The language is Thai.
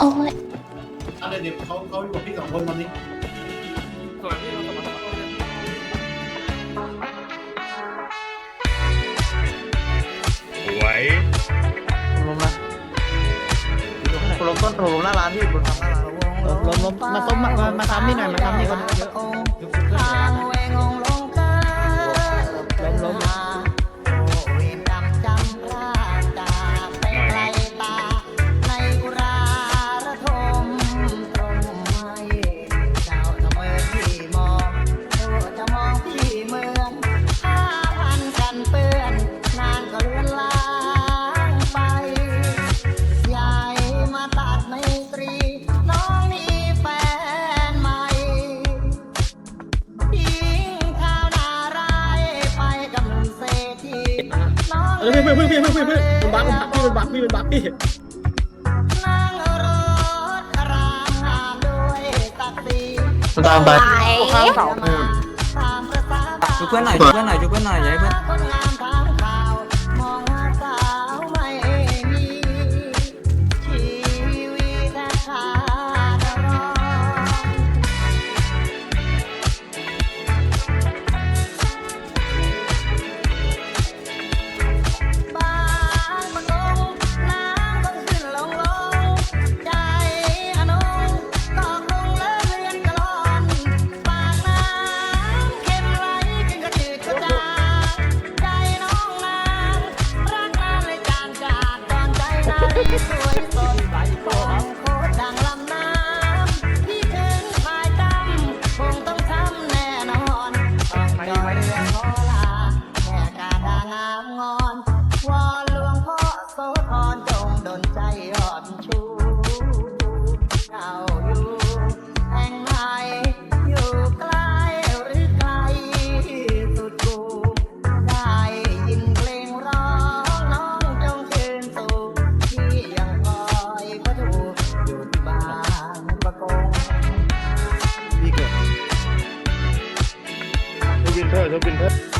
โอ้ยอะไรเด็กเขาเขาอยู่กับพี่สองคนตอนนี้ส่วนที่เราสมรรถนะสวยล้มนะล้มต้นล้มหน้าร้านพี่บนทำหน้าร้านล้มล้มล้มมาต้มมามาทำนี่หน่อยมาทำนี่คนเยอะ น้องเออเพื่อนเพื่อนเพื่อนเพื่อนเพื่อนมันบักมันบักพี่มันบักพี่มันบักพี่นั่งรถรางงามด้วยตักสีตามไปข้างเสาตามประสาบาช่วยเพื่อนหน่อยช่วยเพื่อนหน่อยช่วยเพื่อนหน่อยอย่าให้เพื่อนาแม่กาดงามงอนวอนหลวงพ่อโสด พี่เกิดทวินเทอร์ทวินเทอร์